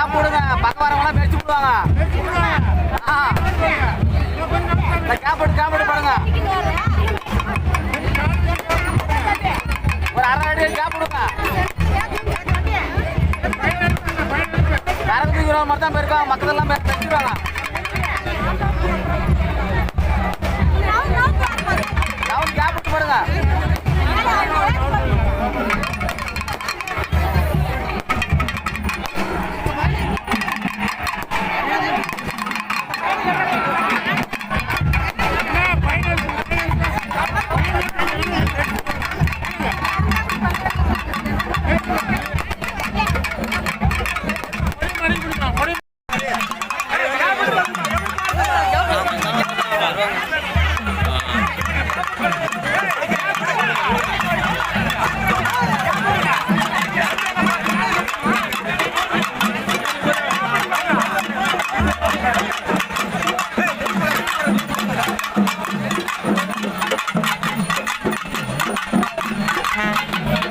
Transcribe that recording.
Gap விடுங்க பக்கம் வரவங்களாம் மெரிச்சு விடுவாங்க கேப் விட்டு கேப் ஒரு அரை அடி கேப் விடுங்க கரண்ட் தூக்கிறவங்க மட்டும் தான் போயிருக்காங்க மக்கள் எல்லாம் மெரிச்சிடுவாங்க கேப் விட்டு Thank uh you. -huh.